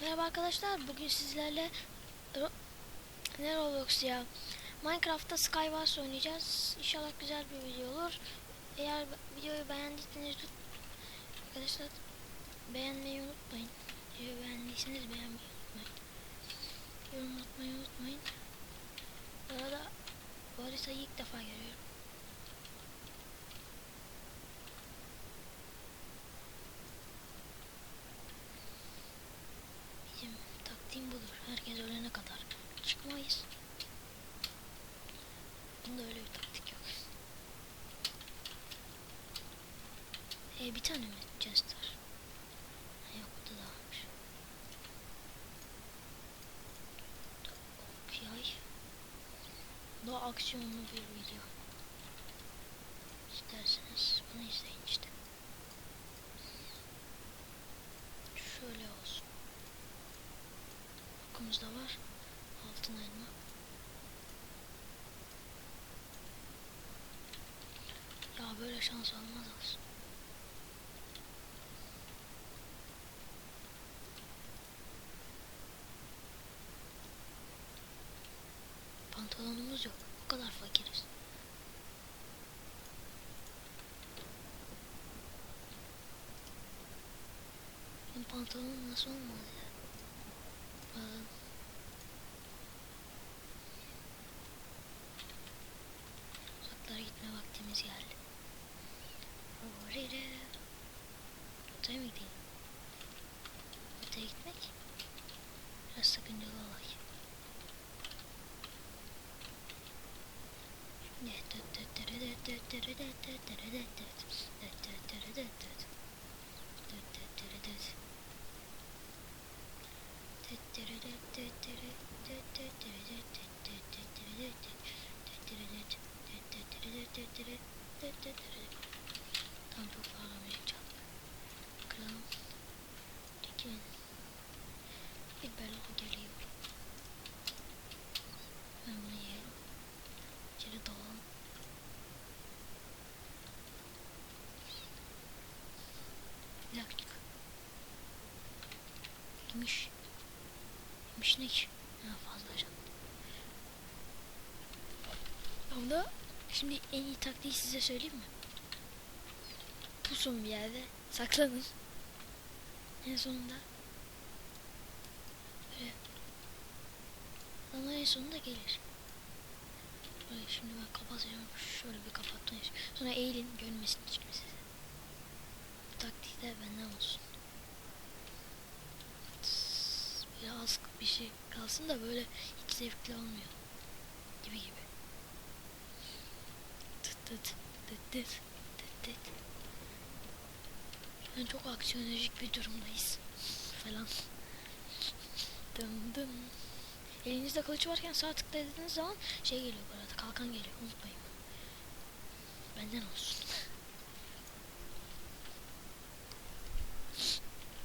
Merhaba arkadaşlar. Bugün sizlerle ne Roblox ya? Minecraft'ta Skywars oynayacağız. İnşallah güzel bir video olur. Eğer videoyu beğendiyseniz arkadaşlar beğenmeyi unutmayın. Videoyu beğendiyseniz beğenmeyi unutmayın. Yorum atmayı unutmayın. Bu arada bu haritayı ilk defa görüyorum. Bizim taktiğim budur. Herkes ölene kadar çıkmayız. Bunda öyle bir taktik yok. E bir tane mi chest var? Ha, yok burada da varmış. Ok yay. Bu da aksiyonlu bir video. İsterseniz bunu izleyin işte. Şöyle olsun. Okumuz da var. Altın elma. Ya böyle şans olmaz olsun. Pantolonumuz yok. O kadar fakiriz. Benim pantolonum nasıl olmalı Uzaklara gitme vaktimiz geldi. Oraya Otaya mı gideyim? Otaya gitmek biraz sakıncalı olay. Tam 60 lik. Ha, fazla canım. Ama şimdi en iyi taktiği size söyleyeyim mi? Pusun bir yerde. Saklanın. En sonunda. Böyle. Onlar en sonunda gelir. Böyle şimdi ben kapatıyorum. Şöyle bir kapattım. Sonra eğilin. Görmesin hiç kimse. Bu taktik de benden olsun. Böyle az bir şey kalsın da böyle hiç zevkli olmuyor. Gibi gibi. Tıt tıt tıt tıt tıt tıt. Ben çok aksiyonolojik bir durumdayız. Falan. Dım dım. Elinizde kılıç varken sağ tıkladığınız zaman şey geliyor bu arada kalkan geliyor unutmayın. Benden olsun.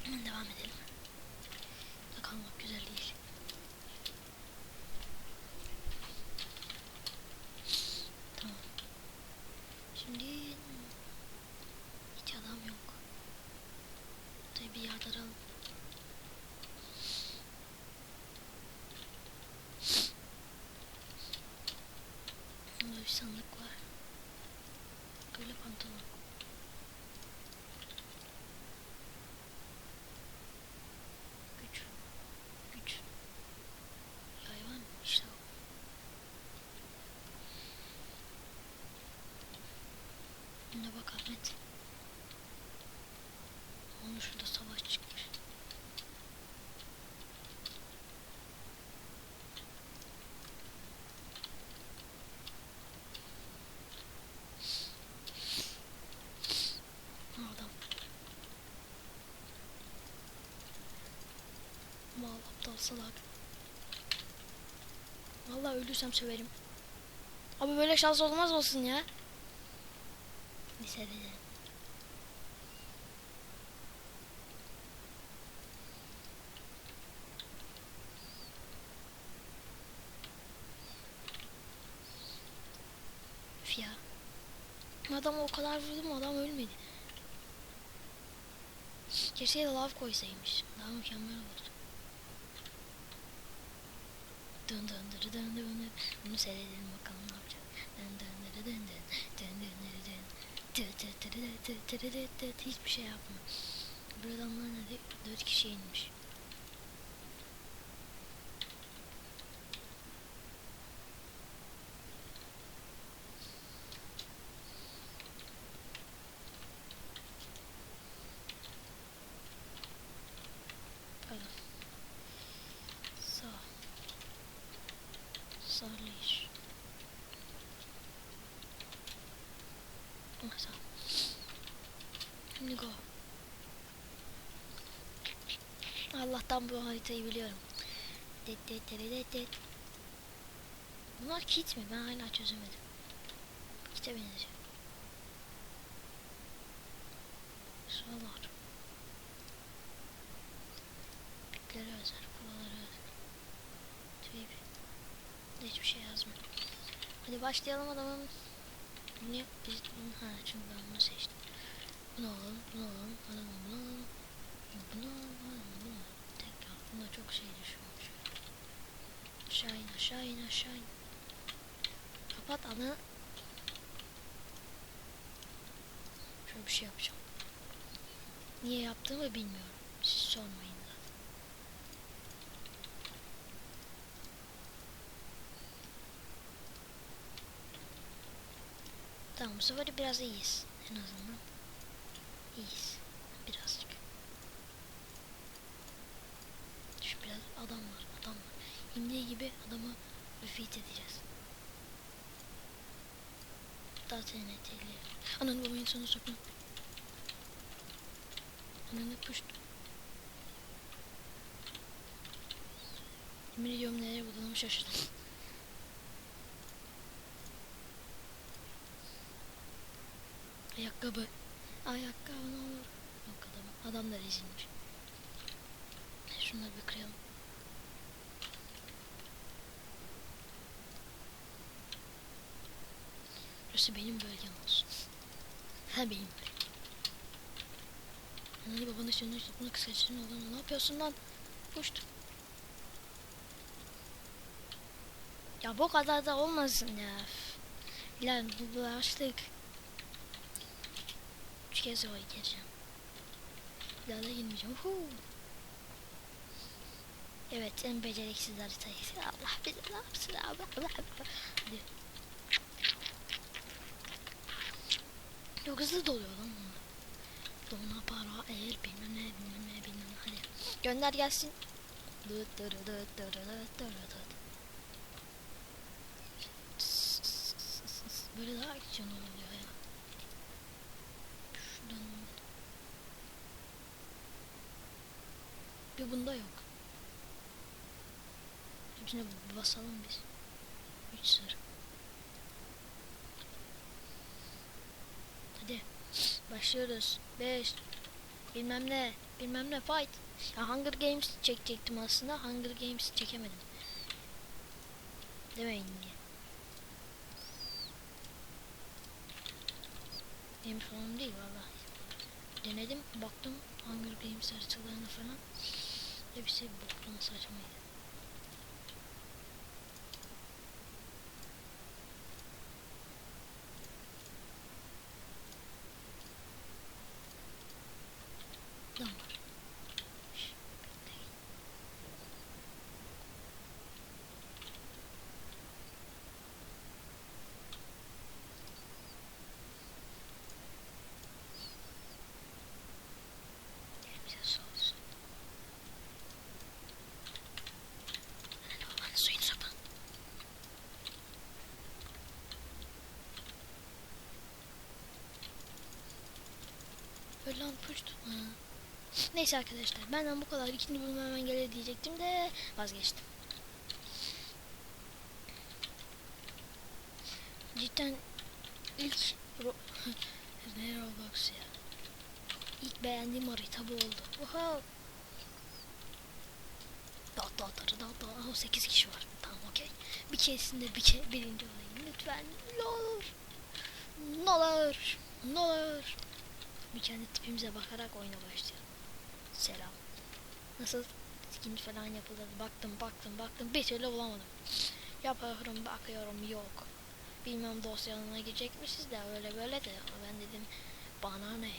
Hemen devam edelim. Burada kalmak güzel değil. Tamam. Şimdi hiç adam yok. Burayı bir yardıralım. Burada bir sandık var. Böyle pantolon. Güç. Güç. Hayvan işte o. Önüne bak Ahmet. Onun şurada savaş çıkmış. Ha, Adam. Mal aptal salak. Vallahi ölürsem söverim. Abi böyle şans olmaz olsun ya. Lisede de. Üf ya. Adama o kadar vurdum adam ölmedi. Keşke de lav koysaymış. Daha mükemmel olurdu. Dın dırı dın dın dın. Bunu seyredelim bakalım ne yapacak. Dın dın dırı dın dın. Dın dın dırı dın. Tı tı tırı tı tı tırı tı tı. Hiçbir şey yapma. Bu adamlar nerede? Dört kişi inmiş. Pardon. Sağ. Sağlayış. Ah, sağ. Şimdi go. Allah'tan bu haritayı biliyorum. Det det det det det. Bunlar kit mi? Ben hala çözemedim. Kit'e benziyor. Şuralar. Piklere özel, buralara özel. Tüy Hiçbir şey yazmıyor. Hadi başlayalım adamım. Niye? Biz, ha çünkü ben bunu seçtim. Bunu alalım, bunu alalım, bunu alalım. Bunu alalım, adamım bunu alalım. Bunda çok şey düşüyormuş. Aşağı in, aşağı in, aşağı in. Kapat anı. Şöyle bir şey yapacağım. Niye yaptığımı bilmiyorum. Siz sormayın. Tamam bu sefer biraz iyiyiz. En azından. İyiyiz. Birazcık. Şu biraz adam var. Adam var. İndiği gibi adamı defeat edeceğiz. Daha TNT'li. Ananı baba insanı sokma. Ananı puşt. Yemin ediyorum nereye bulduğumu şaşırdım. Ayakkabı. Ayakkabı ne olur. Yok adam. Adam da rezilmiş. Şunları bir kıralım. Burası benim bölgem olsun. Ha benim bölgem. Anne babanın üstünde bunu kısaçların oğlum ne yapıyorsun lan? Puşt. Ya bu kadar da olmasın ya. Lan bu bulaştık. Üç kez o gireceğim. Bir daha da girmeyeceğim. Huu. Evet en beceriksiz haritayı. Allah bilir ne yapsın abi. Allah Allah. Çok hızlı doluyor lan bunlar. Dona para el bilmem ne bilmem ne bilmem ne. Hadi. Gönder gelsin. Dıt dırı dıt dırı dıt dırı dıt. Böyle daha aksiyon oluyor ya. Şuradan. Bir bunda yok. Hepsine basalım biz. Üç sır. Hadi. Başlıyoruz. 5 bilmem ne bilmem ne fight. Ya Hunger Games çekecektim aslında. Hunger Games çekemedim. Demeyin diye. Benim sorunum değil vallahi. Denedim, baktım Hunger Games haritalarına falan. Hepsi boktan saçmaydı. Neyse arkadaşlar benden bu kadar. İkinci bölüm hemen gelir diyecektim de vazgeçtim. Cidden ilk ro ne Roblox ya. İlk beğendiğim harita bu oldu. Oha. Da da da da da. 8 kişi var. Tamam okey. Bir keresinde bir ke birinci olayım. Lütfen. Ne olur. Ne olur. Ne olur. Bir kendi tipimize bakarak oyuna başlayalım. Selam. Nasıl? skin falan yapılır. Baktım baktım baktım bir türlü bulamadım. Yapıyorum bakıyorum yok. Bilmem dosyalarına girecekmişiz de öyle böyle de ben dedim bana ne?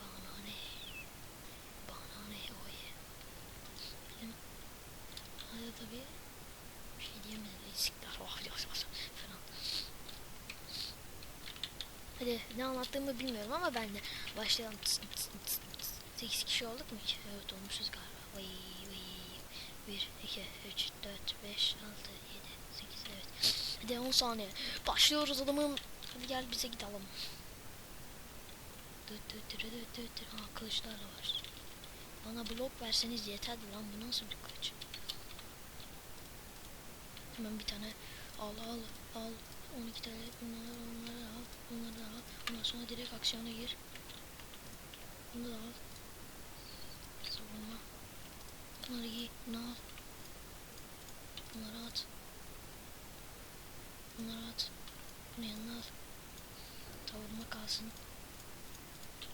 Bana ne? Bana ne o ye? Dedim hadi tabii bir şey diyemedim. Siktir oh yavaş yavaş falan. Hadi ne anlattığımı bilmiyorum ama ben de başlayalım. Tıs, tıs, tıs, tıs. 8 kişi olduk mu hiç? Evet olmuşuz galiba. Vay vay. 1, 2, 3, 4, 5, 6, 7, 8 evet. Hadi 10 saniye. Başlıyoruz adamım. Hadi gel bize gidelim. Dı dı dı dı dı dı. Ha kılıçlarla var. Bana blok verseniz yeterdi lan bu nasıl bir kılıç? Hemen bir tane al al al 12 tane bunları onları al bunları da al. Ondan sonra direkt aksiyona gir. Bunu da al. Savunma bunları giy bunu al. Bunları at. Bunları at. Bunu yanına al. Savunma kalsın.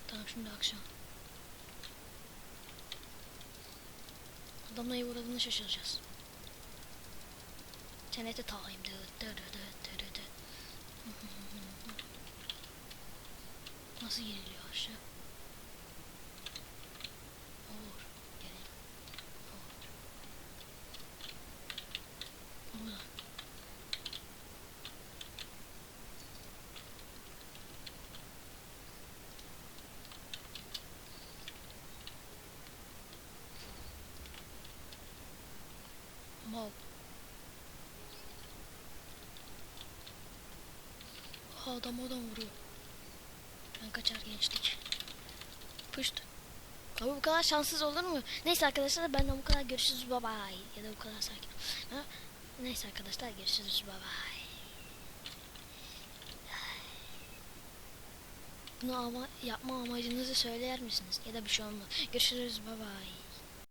Tamam şimdi aksiyon adamla iyi uğradığını şaşıracağız. TNT time. Dı Nasıl giriliyor aşağı? Olur. Gelin. Olur. Burada. Mal. Aha, adam adam vuruyor. Ben kaçar gençlik. Pışt. Abi bu kadar şanssız olur mu? Neyse arkadaşlar benden bu kadar görüşürüz bye bye. Ya da bu kadar sakin. Ha? Neyse arkadaşlar görüşürüz bye bye. Bunu ama yapma amacınızı söyler misiniz? Ya da bir şey olmaz. Görüşürüz bye bye.